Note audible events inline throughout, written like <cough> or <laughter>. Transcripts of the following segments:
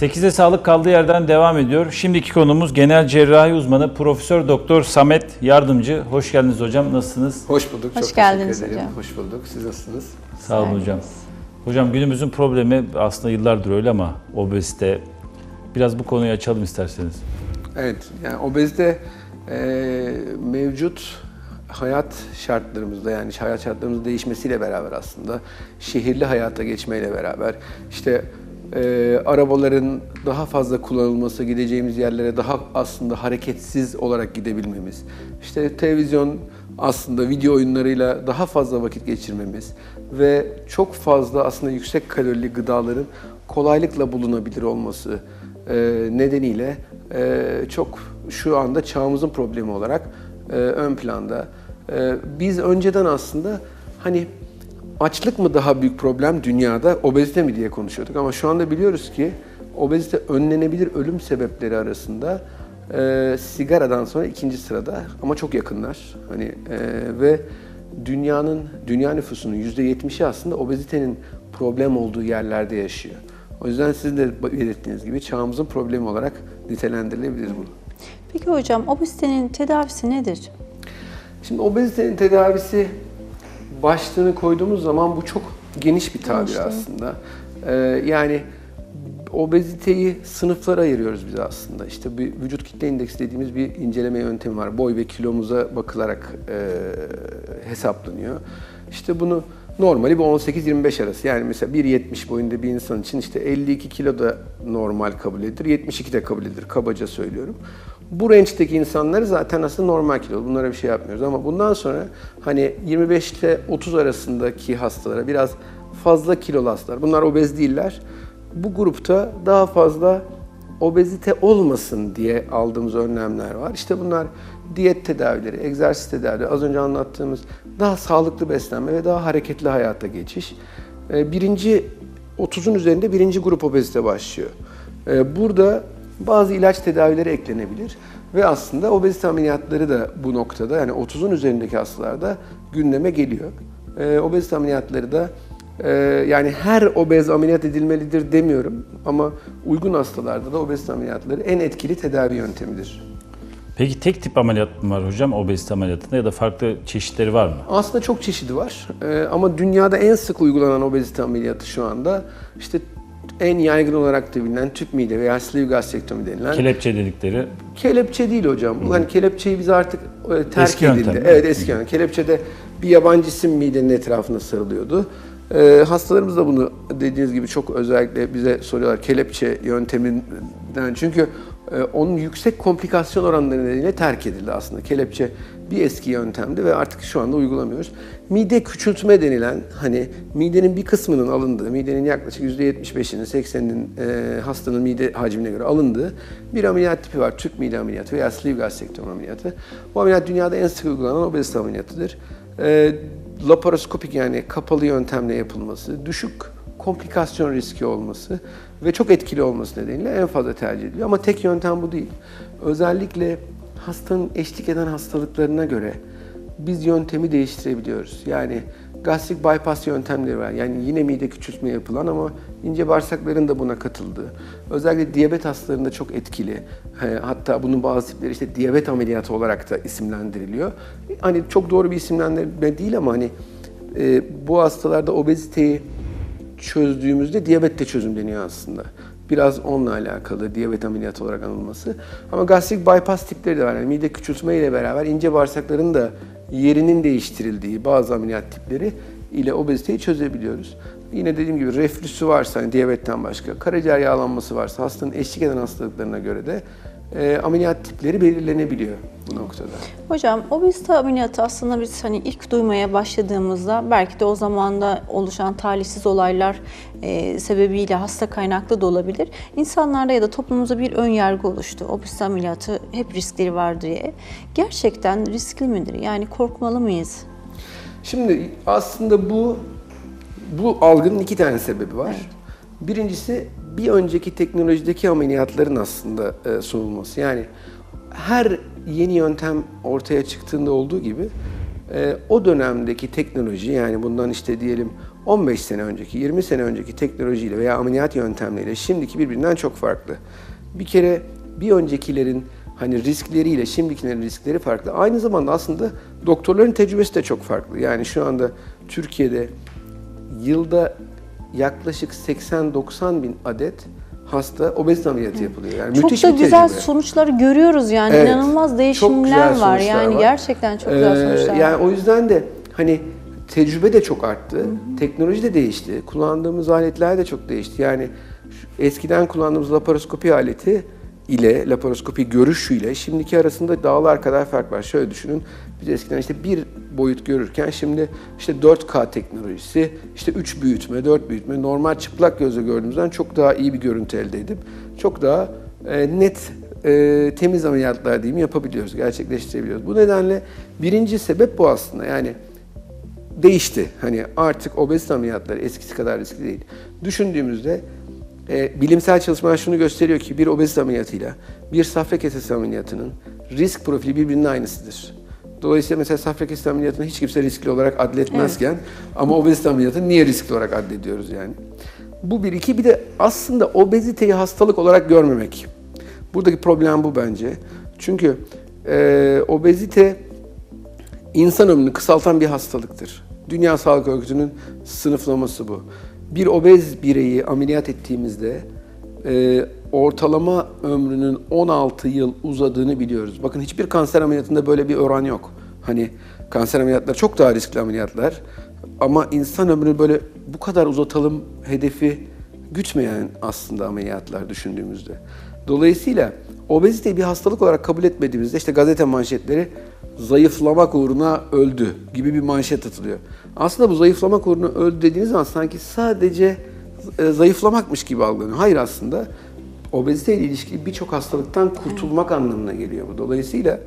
8'e sağlık kaldığı yerden devam ediyor. Şimdiki konumuz genel cerrahi uzmanı Profesör Doktor Samet Yardımcı. Hoş geldiniz hocam. Nasılsınız? Hoş bulduk. Hoş Çok geldiniz teşekkür ederim. hocam. Hoş bulduk. Siz nasılsınız? Sağ olun hocam. Hocam günümüzün problemi aslında yıllardır öyle ama obezite. Biraz bu konuyu açalım isterseniz. Evet, yani obezite e, mevcut hayat şartlarımızda yani hayat şartlarımızın değişmesiyle beraber aslında şehirli hayata geçmeyle beraber işte e, arabaların daha fazla kullanılması, gideceğimiz yerlere daha aslında hareketsiz olarak gidebilmemiz, işte televizyon aslında video oyunlarıyla daha fazla vakit geçirmemiz ve çok fazla aslında yüksek kalorili gıdaların kolaylıkla bulunabilir olması e, nedeniyle e, çok şu anda çağımızın problemi olarak e, ön planda. E, biz önceden aslında hani açlık mı daha büyük problem dünyada, obezite mi diye konuşuyorduk ama şu anda biliyoruz ki obezite önlenebilir ölüm sebepleri arasında e, sigaradan sonra ikinci sırada ama çok yakınlar. Hani e, ve dünyanın dünya nüfusunun %70'i aslında obezitenin problem olduğu yerlerde yaşıyor. O yüzden sizin de belirttiğiniz gibi çağımızın problemi olarak nitelendirilebilir bu. Peki hocam obezitenin tedavisi nedir? Şimdi obezitenin tedavisi başlığını koyduğumuz zaman bu çok geniş bir tabir Geniş, evet. aslında. Ee, yani obeziteyi sınıflara ayırıyoruz biz aslında. İşte bir vücut kitle indeksi dediğimiz bir inceleme yöntemi var. Boy ve kilomuza bakılarak e, hesaplanıyor. İşte bunu normali bu 18-25 arası. Yani mesela 1.70 boyunda bir insan için işte 52 kilo da normal kabul edilir, 72 de kabul edilir kabaca söylüyorum. Bu range'deki insanları zaten aslında normal kilo. Bunlara bir şey yapmıyoruz ama bundan sonra hani 25 ile 30 arasındaki hastalara biraz fazla kilolu hastalar. Bunlar obez değiller. Bu grupta daha fazla obezite olmasın diye aldığımız önlemler var. İşte bunlar diyet tedavileri, egzersiz tedavileri, az önce anlattığımız daha sağlıklı beslenme ve daha hareketli hayata geçiş. Ee, Birinci 30'un üzerinde birinci grup obezite başlıyor. Ee, Burada bazı ilaç tedavileri eklenebilir ve aslında obezite ameliyatları da bu noktada yani 30'un üzerindeki hastalarda gündeme geliyor. Ee, obezite ameliyatları da ee, yani her obez ameliyat edilmelidir demiyorum ama uygun hastalarda da obezite ameliyatları en etkili tedavi yöntemidir. Peki tek tip ameliyat mı var hocam obezite ameliyatında ya da farklı çeşitleri var mı? Aslında çok çeşidi var Ee, ama dünyada en sık uygulanan obezite ameliyatı şu anda işte en yaygın olarak da bilinen tüp mide veya sleeve gastrektomi denilen Kelepçe dedikleri. Kelepçe değil hocam. Bu hani kelepçeyi biz artık e, terk Eski edildi. yöntem? Evet eski yöntem. Kelepçede bir yabancı cisim midenin etrafına sarılıyordu. Ee, hastalarımız da bunu dediğiniz gibi çok özellikle bize soruyorlar kelepçe yönteminden. Çünkü e, onun yüksek komplikasyon oranları nedeniyle terk edildi aslında. Kelepçe bir eski yöntemdi ve artık şu anda uygulamıyoruz. Mide küçültme denilen hani midenin bir kısmının alındığı, midenin yaklaşık %75'inin 80'inin e, hastanın mide hacmine göre alındığı bir ameliyat tipi var. Tüp mide ameliyatı veya sleeve gastrektomi ameliyatı. Bu ameliyat dünyada en sık uygulanan obezite ameliyatıdır. E, laparoskopik yani kapalı yöntemle yapılması, düşük komplikasyon riski olması ve çok etkili olması nedeniyle en fazla tercih ediliyor. Ama tek yöntem bu değil. Özellikle hastanın eşlik eden hastalıklarına göre biz yöntemi değiştirebiliyoruz. Yani gastrik bypass yöntemleri var. Yani yine mide küçültme yapılan ama ince bağırsakların da buna katıldığı. Özellikle diyabet hastalarında çok etkili. Hatta bunun bazı tipleri işte diyabet ameliyatı olarak da isimlendiriliyor. Hani çok doğru bir isimlendirme değil ama hani e, bu hastalarda obeziteyi çözdüğümüzde diyabet de çözümleniyor aslında. Biraz onunla alakalı diyabet ameliyatı olarak anılması. Ama gastrik bypass tipleri de var. Yani mide küçültme ile beraber ince bağırsakların da yerinin değiştirildiği bazı ameliyat tipleri ile obeziteyi çözebiliyoruz. Yine dediğim gibi reflüsü varsa, hani diyabetten başka, karaciğer yağlanması varsa hastanın eşlik eden hastalıklarına göre de e, ameliyat tipleri belirlenebiliyor bu noktada. Hocam obezite ameliyatı aslında biz hani ilk duymaya başladığımızda belki de o zamanda oluşan talihsiz olaylar e, sebebiyle hasta kaynaklı da olabilir. İnsanlarda ya da toplumumuzda bir ön yargı oluştu. Obezite ameliyatı hep riskleri var diye. Gerçekten riskli midir? Yani korkmalı mıyız? Şimdi aslında bu bu algının iki tane sebebi var. Evet. Birincisi bir önceki teknolojideki ameliyatların aslında e, sunulması. Yani her yeni yöntem ortaya çıktığında olduğu gibi e, o dönemdeki teknoloji yani bundan işte diyelim 15 sene önceki, 20 sene önceki teknolojiyle veya ameliyat yöntemleriyle şimdiki birbirinden çok farklı. Bir kere bir öncekilerin hani riskleriyle şimdikilerin riskleri farklı. Aynı zamanda aslında doktorların tecrübesi de çok farklı. Yani şu anda Türkiye'de yılda yaklaşık 80-90 bin adet hasta obezite ameliyatı yapılıyor. Yani Çok müthiş da bir güzel tecrübe. sonuçları görüyoruz yani Evet. inanılmaz değişimler var yani var. gerçekten çok güzel Ee, sonuçlar Yani var. o yüzden de hani tecrübe de çok arttı, teknoloji de değişti, kullandığımız aletler de çok değişti. Yani eskiden kullandığımız laparoskopi aleti ile laparoskopi görüşüyle şimdiki arasında dağlar kadar fark var. Şöyle düşünün. Biz eskiden işte bir boyut görürken şimdi işte 4K teknolojisi, işte 3 büyütme, 4 büyütme normal çıplak gözle gördüğümüzden çok daha iyi bir görüntü elde edip çok daha e, net e, temiz ameliyatlar diyeyim yapabiliyoruz, gerçekleştirebiliyoruz. Bu nedenle birinci sebep bu aslında. Yani değişti. Hani artık obezite ameliyatları eskisi kadar riskli değil. Düşündüğümüzde e, bilimsel çalışmalar şunu gösteriyor ki bir obezite ameliyatıyla bir safra kesesi ameliyatının risk profili birbirinin aynısıdır. Dolayısıyla mesela safra ameliyatını hiç kimse riskli olarak adletmezken ama obezite ameliyatını niye riskli olarak addediyoruz yani? Bu bir iki bir de aslında obeziteyi hastalık olarak görmemek. Buradaki problem bu bence. Çünkü e, obezite İnsan ömrünü kısaltan bir hastalıktır. Dünya Sağlık Örgütü'nün sınıflaması bu. Bir obez bireyi ameliyat ettiğimizde e, ortalama ömrünün 16 yıl uzadığını biliyoruz. Bakın hiçbir kanser ameliyatında böyle bir oran yok. Hani kanser ameliyatları çok daha riskli ameliyatlar. Ama insan ömrünü böyle bu kadar uzatalım hedefi gütmeyen aslında ameliyatlar düşündüğümüzde. Dolayısıyla obeziteyi bir hastalık olarak kabul etmediğimizde işte gazete manşetleri zayıflamak uğruna öldü gibi bir manşet atılıyor. Aslında bu zayıflamak uğruna öldü dediğiniz zaman sanki sadece e, zayıflamakmış gibi algılanıyor. Hayır aslında obezite ile ilişkili birçok hastalıktan kurtulmak anlamına geliyor bu. Dolayısıyla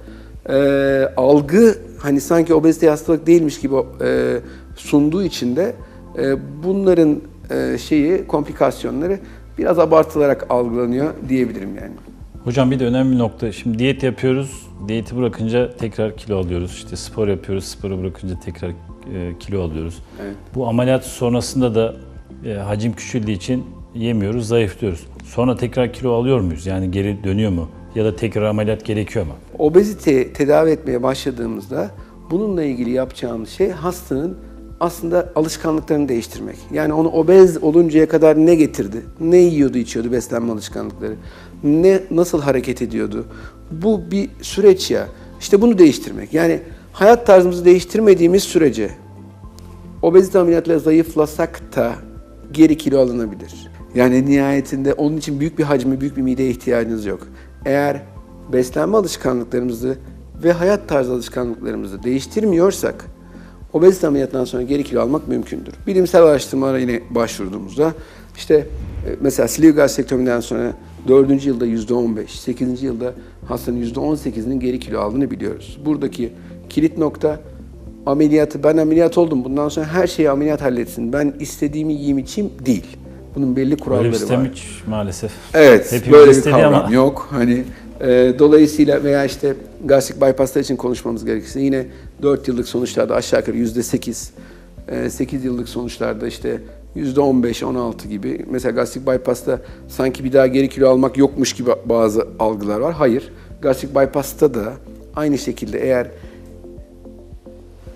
e, algı hani sanki obezite hastalık değilmiş gibi e, sunduğu için de e, bunların e, şeyi komplikasyonları biraz abartılarak algılanıyor diyebilirim yani. Hocam bir de önemli bir nokta. Şimdi diyet yapıyoruz. Diyeti bırakınca tekrar kilo alıyoruz. İşte spor yapıyoruz. Sporu bırakınca tekrar e, kilo alıyoruz. Evet. Bu ameliyat sonrasında da e, hacim küçüldüğü için yemiyoruz, zayıflıyoruz. Sonra tekrar kilo alıyor muyuz? Yani geri dönüyor mu? Ya da tekrar ameliyat gerekiyor mu? Obezite tedavi etmeye başladığımızda bununla ilgili yapacağımız şey hastanın aslında alışkanlıklarını değiştirmek. Yani onu obez oluncaya kadar ne getirdi? Ne yiyordu, içiyordu beslenme alışkanlıkları? Ne nasıl hareket ediyordu? Bu bir süreç ya. İşte bunu değiştirmek. Yani hayat tarzımızı değiştirmediğimiz sürece obezite ameliyatıyla zayıflasak da geri kilo alınabilir. Yani nihayetinde onun için büyük bir hacmi, büyük bir mideye ihtiyacınız yok. Eğer beslenme alışkanlıklarımızı ve hayat tarzı alışkanlıklarımızı değiştirmiyorsak obezite ameliyatından sonra geri kilo almak mümkündür. Bilimsel araştırmalara yine başvurduğumuzda işte e, mesela sleeve gastrektomiden sonra 4. yılda %15, 8. yılda hastanın %18'inin geri kilo aldığını biliyoruz. Buradaki kilit nokta ameliyatı ben ameliyat oldum bundan sonra her şeyi ameliyat halletsin. Ben istediğimi yiyeyim içeyim değil. Bunun belli Böyle kuralları bir sistem var. hiç maalesef. Evet, Hepimiz böyle bir kavram ama. yok. Hani e, dolayısıyla veya işte gastrik bypasslar için konuşmamız gerekirse yine 4 yıllık sonuçlarda aşağı yukarı yüzde 8, 8 yıllık sonuçlarda işte yüzde 15, 16 gibi. Mesela gastrik bypass'ta sanki bir daha geri kilo almak yokmuş gibi bazı algılar var. Hayır, gastrik bypass'ta da aynı şekilde eğer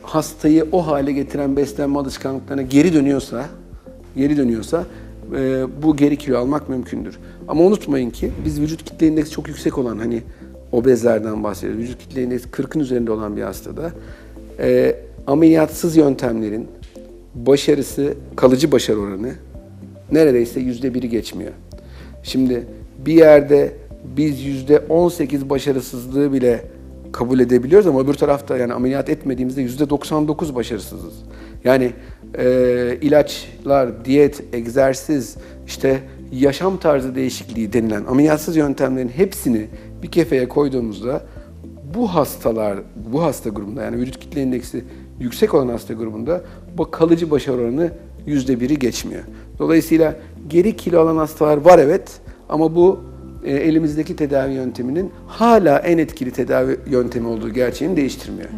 hastayı o hale getiren beslenme alışkanlıklarına geri dönüyorsa, geri dönüyorsa e, bu geri kilo almak mümkündür. Ama unutmayın ki biz vücut kitle indeksi çok yüksek olan hani obezlerden bahsediyoruz. Vücut kitle indeksi 40'ın üzerinde olan bir hastada e, ameliyatsız yöntemlerin başarısı, kalıcı başarı oranı neredeyse yüzde biri geçmiyor. Şimdi bir yerde biz yüzde 18 başarısızlığı bile kabul edebiliyoruz ama öbür tarafta yani ameliyat etmediğimizde yüzde 99 başarısızız. Yani e, ilaçlar, diyet, egzersiz, işte yaşam tarzı değişikliği denilen ameliyatsız yöntemlerin hepsini bir kefeye koyduğumuzda bu hastalar, bu hasta grubunda yani vücut kitle indeksi yüksek olan hasta grubunda bu kalıcı başarı oranı yüzde biri geçmiyor. Dolayısıyla geri kilo alan hastalar var evet ama bu e, elimizdeki tedavi yönteminin hala en etkili tedavi yöntemi olduğu gerçeğini değiştirmiyor.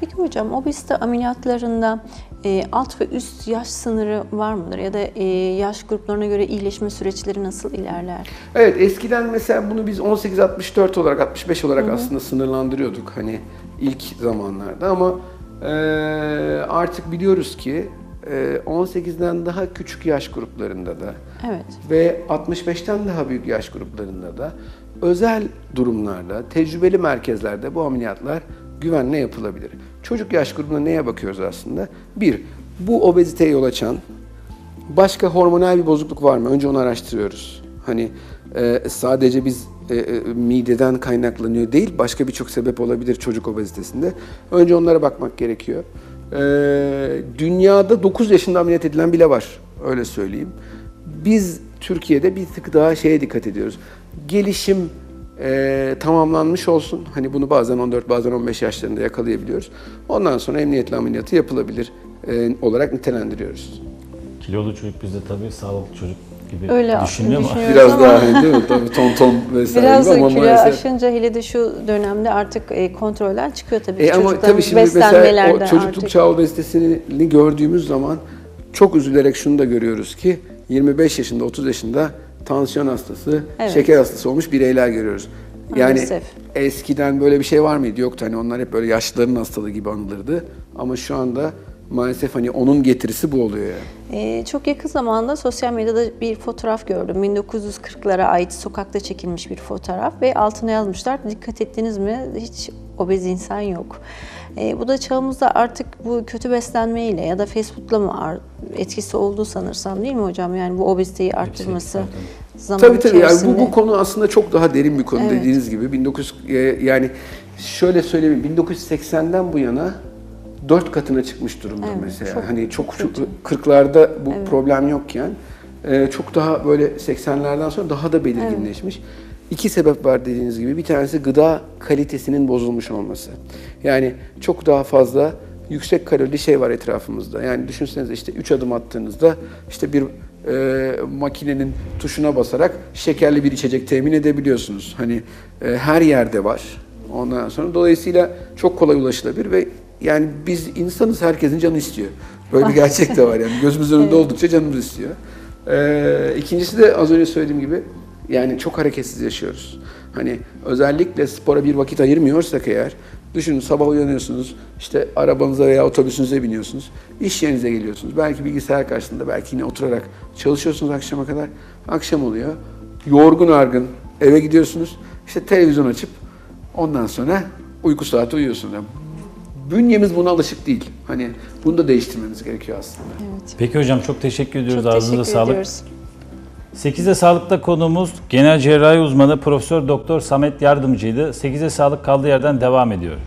Peki hocam obezite ameliyatlarında e, alt ve üst yaş sınırı var mıdır? Ya da e, yaş gruplarına göre iyileşme süreçleri nasıl ilerler? Evet eskiden mesela bunu biz 18-64 olarak 65 olarak aslında sınırlandırıyorduk hani ilk zamanlarda ama e, artık biliyoruz ki e, 18'den daha küçük yaş gruplarında da Evet. ve 65'ten daha büyük yaş gruplarında da özel durumlarda, tecrübeli merkezlerde bu ameliyatlar güvenle yapılabilir. Çocuk yaş grubuna neye bakıyoruz aslında? Bir, bu obeziteye yol açan başka hormonal bir bozukluk var mı? Önce onu araştırıyoruz. Hani e, sadece biz e, e, mideden kaynaklanıyor değil, başka birçok sebep olabilir çocuk obezitesinde. Önce onlara bakmak gerekiyor. E, dünyada 9 yaşında ameliyat edilen bile var, öyle söyleyeyim. Biz Türkiye'de bir tık daha şeye dikkat ediyoruz. Gelişim e, tamamlanmış olsun. Hani bunu bazen 14 bazen 15 yaşlarında yakalayabiliyoruz. Ondan sonra emniyetli ameliyatı yapılabilir e, olarak nitelendiriyoruz. Kilolu çocuk bizde tabii sağlıklı çocuk gibi Öyle ama düşünüyoruz Biraz ama daha hani değil mi? Tabii ton ton <laughs> vesaire biraz gibi ama kilo maalesef. aşınca hele de şu dönemde artık e, kontrolden çıkıyor tabii. E ama tabii şimdi mesela beslenmelerde o çocukluk artık. çağı obezitesini gördüğümüz zaman çok üzülerek şunu da görüyoruz ki 25 yaşında 30 yaşında tansiyon hastası, Evet. şeker hastası olmuş bireyler görüyoruz. Yani Maalesef. eskiden böyle bir şey var mıydı? Yoktu. Hani onlar hep böyle yaşlıların hastalığı gibi anılırdı. Ama şu anda maalesef hani onun getirisi bu oluyor yani. Ee, çok yakın zamanda sosyal medyada bir fotoğraf gördüm. 1940'lara ait sokakta çekilmiş bir fotoğraf ve altına yazmışlar. Dikkat ettiniz mi? Hiç obez insan yok. Ee, bu da çağımızda artık bu kötü beslenmeyle ya da fast food'la mı etkisi olduğu sanırsam değil mi hocam? Yani bu obeziteyi arttırması zaman Tabii tabii yani içerisinde. bu, bu konu aslında çok daha derin bir konu Evet. dediğiniz gibi. 1900 e, yani şöyle söyleyeyim 1980'den bu yana dört katına çıkmış durumda Evet, mesela. çok hani çok çok kötü. 40'larda bu problem yokken e, çok daha böyle 80'lerden sonra daha da belirginleşmiş. İki sebep var dediğiniz gibi. Bir tanesi gıda kalitesinin bozulmuş olması. Yani çok daha fazla yüksek kalorili şey var etrafımızda. Yani düşünsenize işte 3 adım attığınızda işte bir e, makinenin tuşuna basarak şekerli bir içecek temin edebiliyorsunuz. Hani e, her yerde var. Ondan sonra dolayısıyla çok kolay ulaşılabilir ve yani biz insanız herkesin canı istiyor. Böyle bir gerçek de var yani gözümüz önünde <laughs> oldukça canımız istiyor. Ee, ikincisi de az önce söylediğim gibi yani çok hareketsiz yaşıyoruz. Hani özellikle spora bir vakit ayırmıyorsak eğer düşünün sabah uyanıyorsunuz işte arabanıza veya otobüsünüze biniyorsunuz. iş yerinize geliyorsunuz. Belki bilgisayar karşısında belki yine oturarak çalışıyorsunuz akşama kadar. Akşam oluyor. Yorgun argın eve gidiyorsunuz. İşte televizyon açıp ondan sonra uyku saati uyuyorsunuz. Yani bünyemiz buna alışık değil. Hani bunu da değiştirmemiz gerekiyor aslında. Evet. Peki hocam çok teşekkür ediyoruz. Çok Ağzınıza teşekkür sağlık. ediyoruz. 8'e sağlıkta konuğumuz genel cerrahi uzmanı Profesör Doktor Samet Yardımcı'ydı. 8'e sağlık kaldığı yerden devam ediyor.